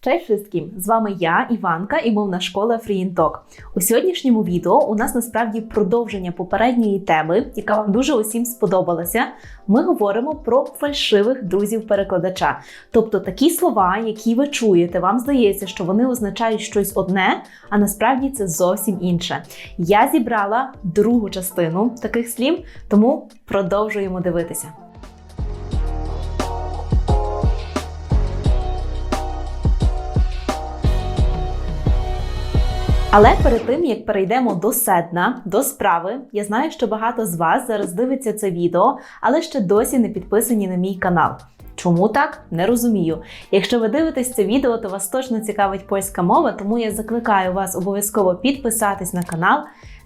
Cześć wszystkim! З вами я, Іванка, і мовна школа Talk. У сьогоднішньому відео у нас насправді продовження попередньої теми, яка вам дуже усім сподобалася. Ми говоримо про фальшивих друзів-перекладача. Тобто такі слова, які ви чуєте, вам здається, що вони означають щось одне, а насправді це зовсім інше. Я зібрала другу частину таких слів, тому продовжуємо дивитися. Але перед тим як перейдемо до седна, до справи, я знаю, що багато з вас зараз дивиться це відео, але ще досі не підписані на мій канал. Чому так? Не розумію. Якщо ви дивитесь це відео, то вас точно цікавить польська мова, тому я закликаю вас обов'язково підписатись на канал.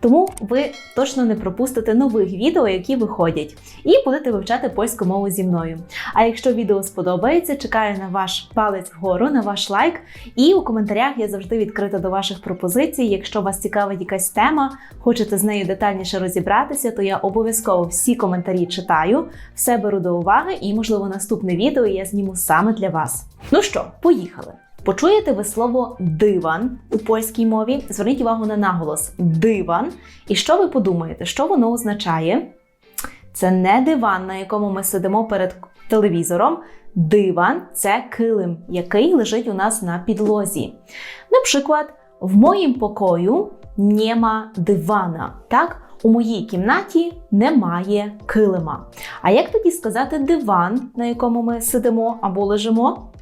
Тому ви точно не пропустите нових відео, які виходять, і будете вивчати польську мову зі мною. А якщо відео сподобається, чекаю на ваш палець вгору, на ваш лайк. І у коментарях я завжди відкрита до ваших пропозицій. Якщо вас цікавить якась тема, хочете з нею детальніше розібратися, то я обов'язково всі коментарі читаю, все беру до уваги, і, можливо, наступне відео я зніму саме для вас. Ну що, поїхали! Почуєте ви слово диван у польській мові? Зверніть увагу на наголос диван. І що ви подумаєте, що воно означає? Це не диван, на якому ми сидимо перед телевізором. Диван це килим, який лежить у нас на підлозі. Наприклад, в моїм покою нема дивана. Так? У моїй кімнаті немає килима. А як тоді сказати диван, на якому ми сидимо або лежимо?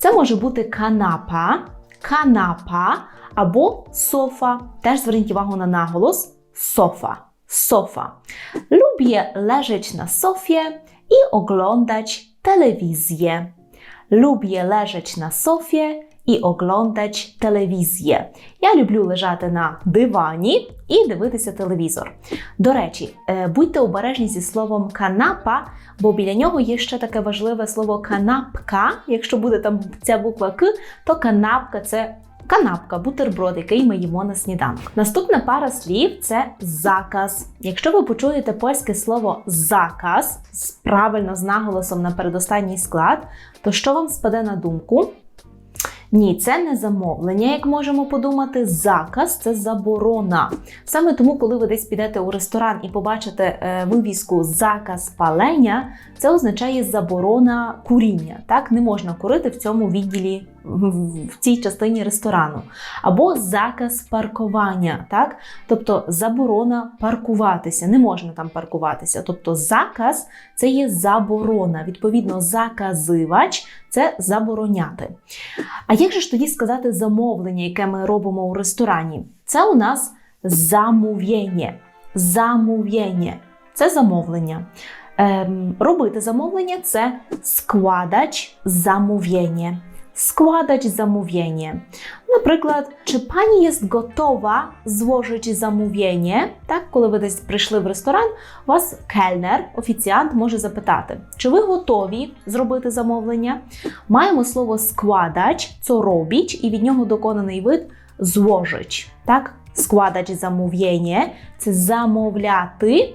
Це може бути канапа, канапа або софа. Теж зверніть увагу на наголос соfa. Sofa. Lubię leżeć na sofie i oglądać telewizję. Lubię leżeć na sofie і оглядати телевізію. Я люблю лежати на дивані і дивитися телевізор. До речі, е, будьте обережні зі словом канапа, бо біля нього є ще таке важливе слово канапка. Якщо буде там ця буква К, то канапка це. Канапка, бутерброд, який ми їмо на сніданок. Наступна пара слів це заказ. Якщо ви почуєте польське слово заказ правильно з наголосом на передостанній склад, то що вам спаде на думку? Ні, це не замовлення, як можемо подумати. Заказ це заборона. Саме тому, коли ви десь підете у ресторан і побачите е, вивіску заказ палення, це означає заборона куріння. Так, не можна курити в цьому відділі в цій частині ресторану. Або заказ паркування, так? тобто заборона паркуватися, не можна там паркуватися. Тобто заказ це є заборона. Відповідно, заказивач це забороняти. А як же ж тоді сказати замовлення, яке ми робимо у ресторані? Це у нас замовлення. Замовлення це замовлення. Ем, Робити замовлення це складач замовлення składać zamówienie. Наприклад, чи пані є готова зложити замовлення? Так, коли ви десь прийшли в ресторан, вас кельнер, офіціант може запитати, чи ви готові зробити замовлення? Маємо слово складач, це робіч, і від нього доконаний вид зложить. Так, складач замовлення – це замовляти.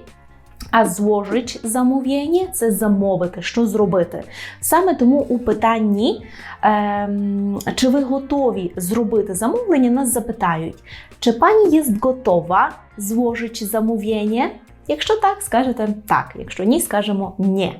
А зложить замовлення це замовити, що зробити. Саме тому у питанні, ем, чи ви готові зробити замовлення, нас запитають, чи пані є готова зложити замовлення? Якщо так, скажете так, якщо ні, скажемо ні.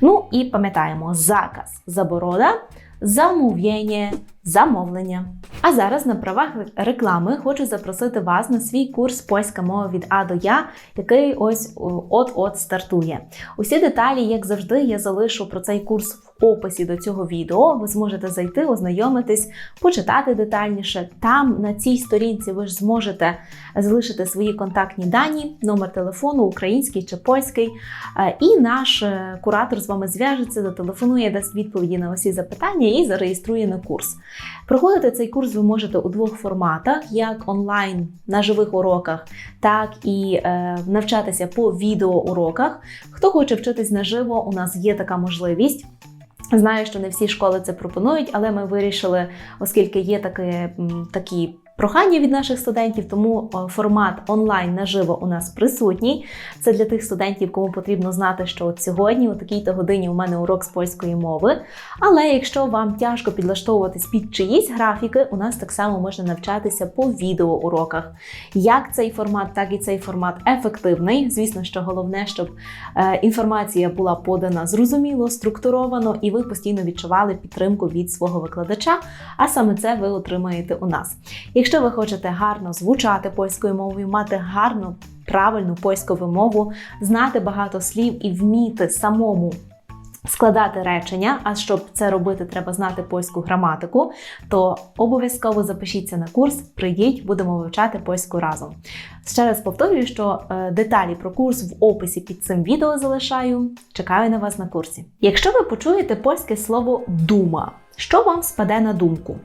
Ну і пам'ятаємо, заказ заборона, замовлення, замовлення. А зараз на правах реклами хочу запросити вас на свій курс польська мова від А до Я, який ось от-от стартує. Усі деталі, як завжди, я залишу про цей курс описі до цього відео. Ви зможете зайти, ознайомитись, почитати детальніше. Там на цій сторінці ви ж зможете залишити свої контактні дані, номер телефону, український чи польський. Е, і наш е, куратор з вами зв'яжеться, зателефонує, дасть відповіді на усі запитання і зареєструє на курс. Проходити цей курс ви можете у двох форматах: як онлайн на живих уроках, так і е, навчатися по відеоуроках. Хто хоче вчитись наживо, у нас є така можливість. Знаю, що не всі школи це пропонують, але ми вирішили, оскільки є такі, такі прохання від наших студентів, тому е, формат онлайн наживо у нас присутній. Це для тих студентів, кому потрібно знати, що от сьогодні, у такій-то годині, у мене урок з польської мови. Але якщо вам тяжко підлаштовуватись під чиїсь графіки, у нас так само можна навчатися по відеоуроках. Як цей формат, так і цей формат ефективний. Звісно, що головне, щоб е, інформація була подана зрозуміло, структуровано, і ви постійно відчували підтримку від свого викладача. А саме це ви отримаєте у нас. Ви хочете гарно звучати польською мовою, мати гарну правильну польську вимову, знати багато слів і вміти самому. Складати речення, а щоб це робити, треба знати польську граматику, то обов'язково запишіться на курс, прийдіть, будемо вивчати польську разом. Ще раз повторюю, що е, деталі про курс в описі під цим відео залишаю. Чекаю на вас на курсі. Якщо ви почуєте польське слово дума, що вам спаде на думку?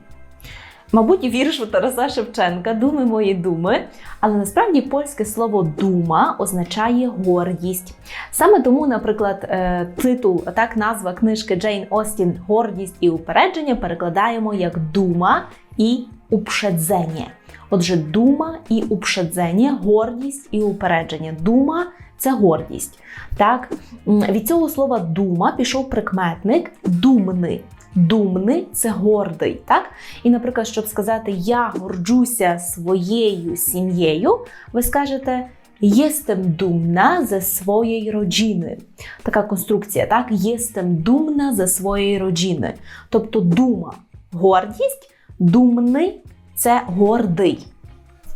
Мабуть, вірш у Тараса Шевченка Думи мої думи. Але насправді польське слово дума означає гордість. Саме тому, наприклад, е, титул, так назва книжки Джейн Остін Гордість і упередження перекладаємо як дума і упшедзення. Отже, дума і упшедзення, гордість і упередження. Дума це гордість. Так? Від цього слова дума пішов прикметник думний. Думний це гордий, так? І, наприклад, щоб сказати Я горджуся своєю сім'єю, ви скажете Єстем думна ze своєї роdziny. Така конструкція, так? Єстем думна ze своєї rodziny. Тобто дума гордість, думний це гордий.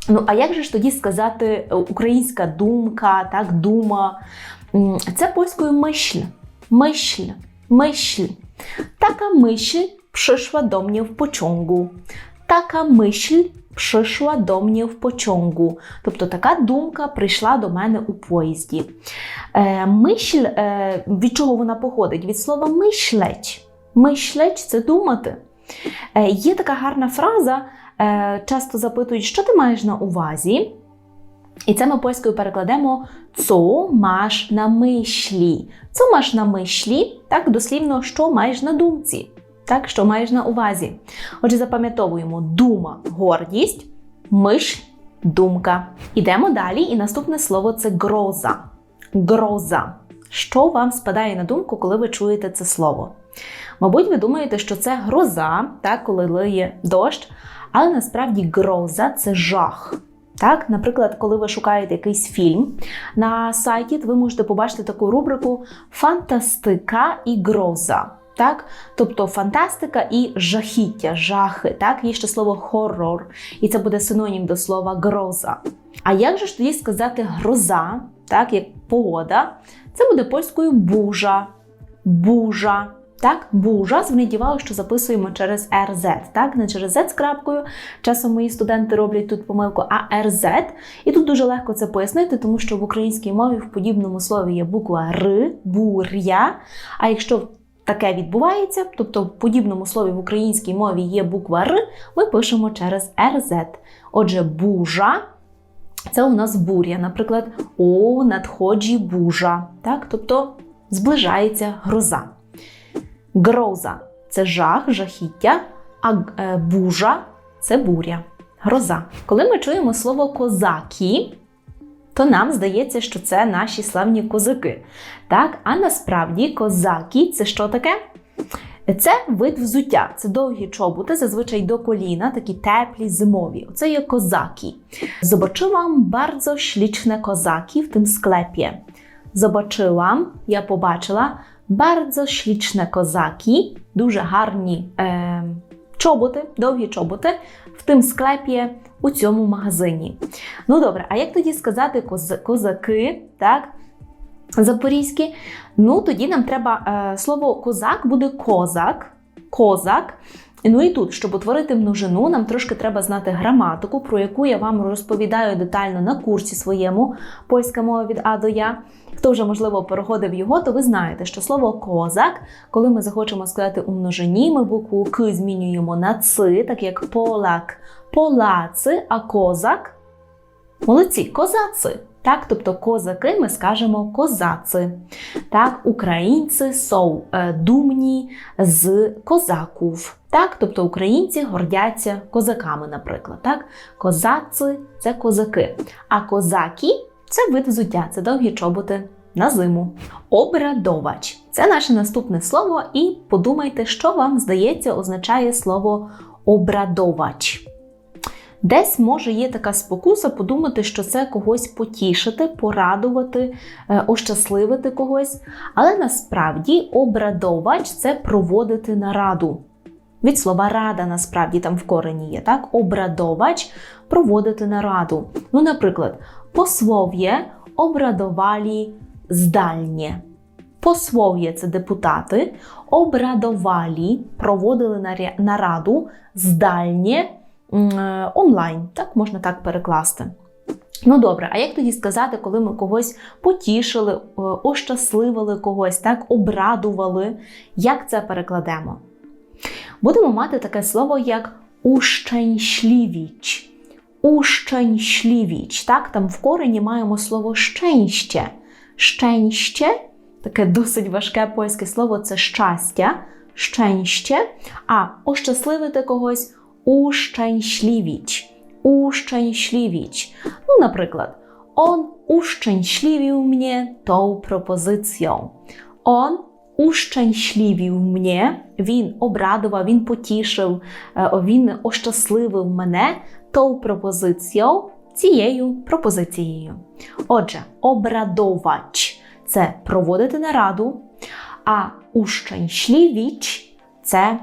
Ну, а як же ж тоді сказати українська думка, так, дума? Це польською мишль. Мишль, мишль. Taka myśl przyszła do mnie w pociągu. Така мисль прийшла до мене в потягу. Тобто така думка прийшла до мене у поїзді. Е, мисль, е, від чого вона походить? Від слова мислеч. Мислеч це думати. Е, є така гарна фраза, е, часто запитують, що ти маєш на увазі. І це ми польською перекладемо «co masz на мишлі». «Co masz на мишлі» так дослівно, що маєш на думці, так, що маєш на увазі. Отже, запам'ятовуємо дума гордість, мишль думка. Ідемо далі, і наступне слово це гроза. Гроза. Що вам спадає на думку, коли ви чуєте це слово? Мабуть, ви думаєте, що це гроза, так, коли лиє дощ, але насправді гроза це жах. Так, наприклад, коли ви шукаєте якийсь фільм на сайті, ви можете побачити таку рубрику Фантастика і гроза. Так, тобто фантастика і жахіття, жахи. Так, є ще слово хоррор, і це буде синонім до слова гроза. А як же ж тоді сказати гроза, так, як погода? Це буде польською бужа, бужа. Так, бужа, зверніть увагу, що записуємо через RZ, так, не через Z з крапкою. Часом мої студенти роблять тут помилку, а RZ. І тут дуже легко це пояснити, тому що в українській мові в подібному слові є буква Р, бур'я. А якщо таке відбувається, тобто в подібному слові в українській мові є буква Р, ми пишемо через RZ. Отже, бужа. Це у нас буря, наприклад, о, надходжі бужа. Так? Тобто зближається гроза. Гроза це жах, жахіття, а е, бужа це буря, гроза. Коли ми чуємо слово козаки, то нам здається, що це наші славні козаки. Так, А насправді козаки це що таке? Це вид взуття, це довгі чоботи, зазвичай до коліна, такі теплі, зимові. Оце є козаки. Zobaczyłam bardzo śliczne kozaki w tym sklepie. Zobaczyłam, я побачила bardzo śliczne kozaki, дуже гарні е, чоботи, довгі чоботи в тим склепі у цьому магазині. Ну добре, а як тоді сказати коз, козаки, так? Запорізькі? Ну, тоді нам треба е, слово козак буде козак, козак. Ну і тут, щоб утворити множину, нам трошки треба знати граматику, про яку я вам розповідаю детально на курсі своєму польська мова від А до Я. Хто вже, можливо, переходив його, то ви знаєте, що слово козак, коли ми захочемо сказати у множині, ми букву К змінюємо на ци, так як полак, полаци, а козак Молодці, козаци. Так, тобто козаки ми скажемо козаци. Так, українці są е, думні з козаків. Так, тобто українці гордяться козаками, наприклад. Так, козаци це козаки. А козаки це вид взуття, це довгі чоботи на зиму. Обрадовач це наше наступне слово, і подумайте, що вам здається, означає слово обрадовач. Десь може є така спокуса подумати, що це когось потішити, порадувати, е, ощасливити когось. Але насправді обрадовач це проводити нараду. Від слова рада насправді там в корені є, так? Обрадовач проводити нараду. Ну, наприклад, послов'є обрадовалі здальnie. Posłowie це депутати, обрадовалі проводили нараду здальnie м, е, онлайн. Так можна так перекласти. Ну добре, а як тоді сказати, коли ми когось потішили, ощасливили когось, так, обрадували? Як це перекладемо? Будемо мати таке слово як ущенśliwić. Ущенśliwić. Так, там в корені маємо слово щęście. Szczęście таке досить важке польське слово це щастя, щęście, а ощасливити когось uszczęśliwić. Uszczęśliwić. Ну, наприклад, on uszczęśliwił mnie tą propozycją. On uszczęśliwił mnie, він обрадував, він потішив, е, він ощасливив мене tą пропозицією, цією пропозицією. Отже, обрадовач це проводити нараду, а ущенśliwić – це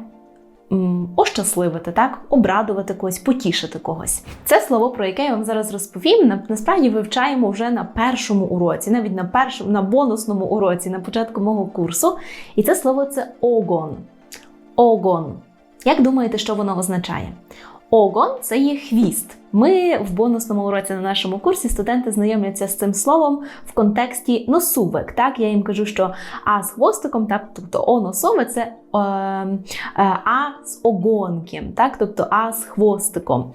м, ощасливити, так? обрадувати когось, потішити когось. Це слово, про яке я вам зараз розповім, насправді вивчаємо вже на першому уроці, навіть на першому, на бонусному уроці, на початку мого курсу. І це слово це огон. Огон. Як думаєте, що воно означає? Огон це є хвіст. Ми в бонусному уроці на нашому курсі студенти знайомляться з цим словом в контексті носубек. Так, я їм кажу, що а з хвостиком, так, тобто о носове це е, е, а з огонком, так, тобто а з хвостиком.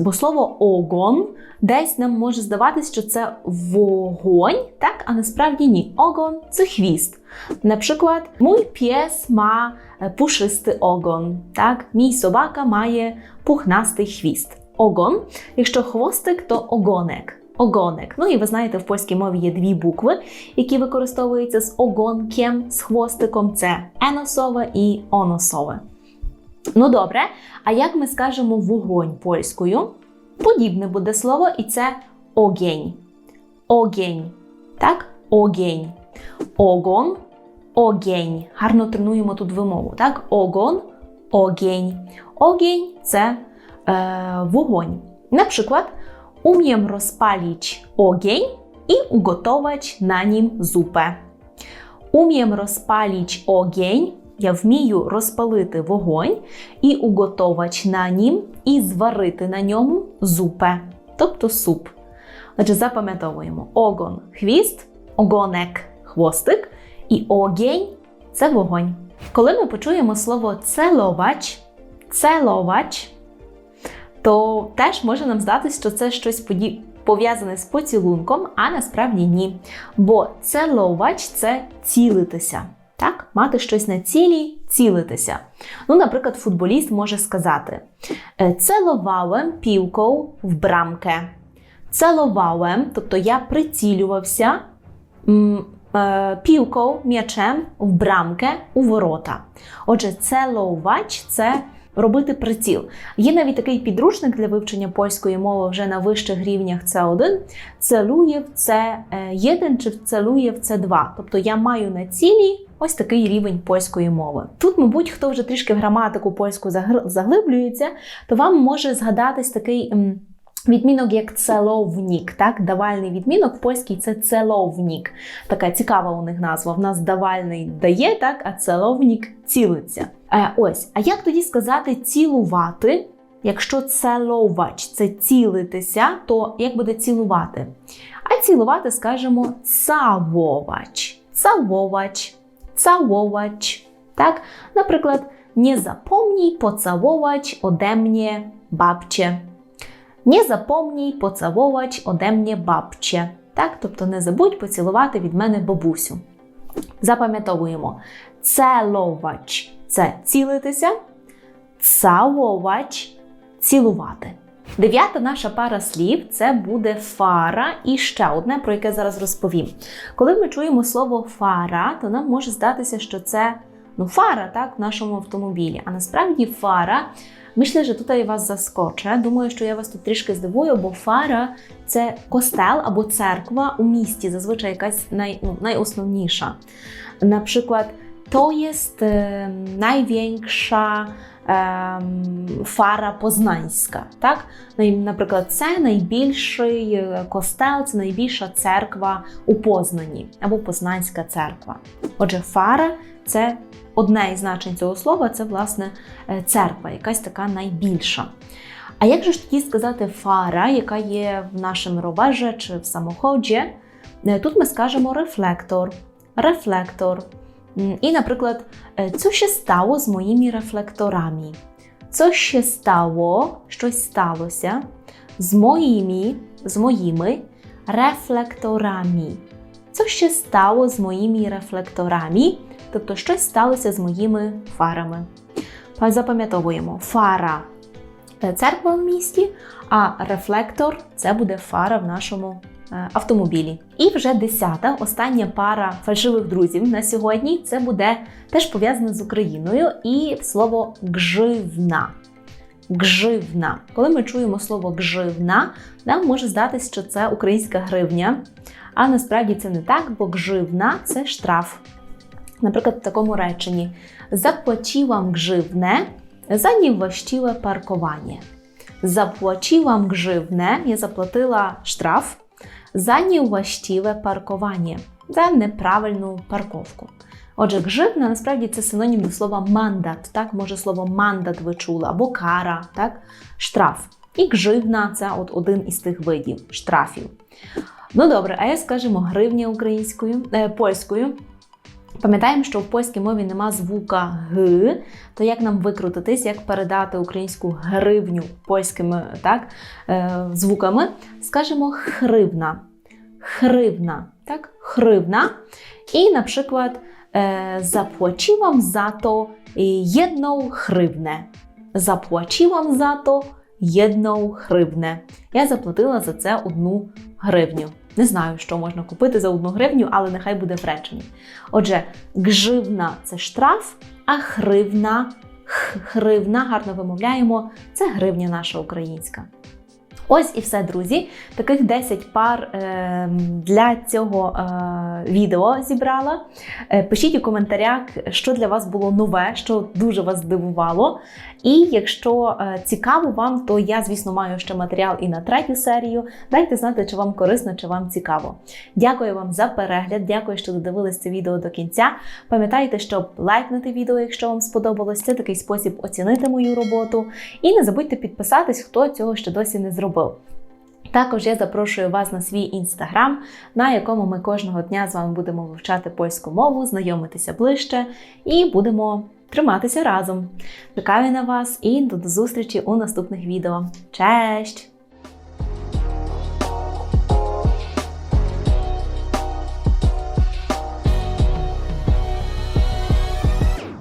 Бо слово огон десь нам може здаватись, що це вогонь, так, а насправді ні. Огон це хвіст. Przykład mój pies ma e, puszysty ogon, tak? Мій собака має пухнастий хвіст. Ogon, якщо хвостик, то огонек. Огонек. Ну і ви знаєте, в польській мові є дві букви, які використовуються з огонком, з хвостиком. Це еносове і оносове. Ну добре, а як ми скажемо вогонь польською? Подібне буде слово, і це огінь. Огінь. Так? Огінь. Огон, огінь. Гарно тренуємо тут вимову. Так? Огон, огінь. Огінь це е, вогонь. Наприклад, umiem rozpalić ogień i ugotować na nim zupę. Umiem rozpalić ogień, я вмію розпалити вогонь і уготовач на нім, і зварити на ньому зупе, тобто суп. Отже, запам'ятовуємо огон хвіст, огонек хвостик і огінь це вогонь. Коли ми почуємо слово целовач, целовач, то теж може нам здатись, що це щось подібне. Пов'язане з поцілунком, а насправді ні. Бо целовач це цілитися. Так, мати щось на цілі, цілитися. Ну, наприклад, футболіст може сказати: «Е, Целовałem piłką в брамkę. Целовałem, тобто я прицілювався е, м'ячем в брамке у ворота. Отже, целовач це робити приціл. Є навіть такий підручник для вивчення польської мови вже на вищих рівнях С1. Целує в С1 чи целує в С2. Тобто я маю на цілі ось такий рівень польської мови. Тут, мабуть, хто вже трішки в граматику польську заглиблюється, то вам може згадатись такий. Відмінок як целовнік, так? Давальний відмінок польський це целовнік. Така цікава у них назва. В нас давальний дає, так, а целовнік цілиться. Е, ось, а як тоді сказати цілувати? Якщо целовач це цілитися, то як буде цілувати? А цілувати скажемо цавовач. Цавовач, цавовач. Так? Наприклад, не pocałować ode mnie babcie. Не запомній поціловать оде мне бабче. Так, тобто не забудь поцілувати від мене бабусю. Запам'ятовуємо. Целовач це цілитися, цаловач цілувати. Дев'ята наша пара слів це буде фара і ще одне, про яке зараз розповім. Коли ми чуємо слово фара, то нам може здатися, що це ну, фара так, в нашому автомобілі. А насправді фара, myślę, тут я вас заскоче. Думаю, що я вас тут трішки здивую, бо фара це костел або церква у місті, зазвичай якась най, ну, найосновніша. Наприклад, to jest największa фара познаńська. Так? Наприклад, це найбільший костел, це найбільша церква у Познані або Познанська церква. Отже, фара це одне із значень цього слова, це власне е, церква, якась така найбільша. А як же ж тоді сказати фара, яка є в нашому ровежі чи в самоході? Е, Тут ми скажемо рефлектор, рефлектор. І, наприклад, е, co się stało з моїми рефлекторами? Co się щось сталося з моїми, з моїми рефлекторами. Co się stało з моїми рефлекторами? Тобто щось сталося з моїми фарами. Запам'ятовуємо фара е, церква в місті, а рефлектор це буде фара в нашому е, автомобілі. І вже десята, остання пара фальшивих друзів на сьогодні це буде теж пов'язане з Україною і слово гживна. Гживна. Коли ми чуємо слово гживна, нам може здатись, що це українська гривня. А насправді це не так, бо гживна це штраф. Наприклад, в такому реченні Заплатила гживне за невластиве паркування. Заплатила гживне, я заплатила штраф за невластиве паркування, за неправильну парковку. Отже, гживна насправді це синонім до слова мандат. Так, може слово мандат ви чули, або кара, так, штраф. І гживна це от один із тих видів штрафів. Ну добре, а я скажемо гривня українською, е, польською. Пам'ятаємо, що в польській мові нема звука г, то як нам викрутитись, як передати українську гривню польськими так, е, звуками? Скажемо хривна. Хривна. Так? Хривна. І, наприклад, е, заплачивам за то jedną хривне. Заплачивам за то jedną хривне. Я заплатила за це одну гривню. Не знаю, що можна купити за одну гривню, але нехай буде в реченні. Отже, гживна це штраф, а хривна, хривна, гарно вимовляємо, це гривня наша українська. Ось і все, друзі. Таких 10 пар е, для цього е, відео зібрала. Е, пишіть у коментарях, що для вас було нове, що дуже вас здивувало. І якщо цікаво вам, то я, звісно, маю ще матеріал і на третю серію. Дайте знати, чи вам корисно, чи вам цікаво. Дякую вам за перегляд. Дякую, що додивились це відео до кінця. Пам'ятайте, щоб лайкнути відео, якщо вам сподобалось. Це такий спосіб оцінити мою роботу. І не забудьте підписатись, хто цього ще досі не зробив. Також я запрошую вас на свій інстаграм, на якому ми кожного дня з вами будемо вивчати польську мову, знайомитися ближче і будемо триматися разом. Чекаю на вас і до зустрічі у наступних відео. Честь!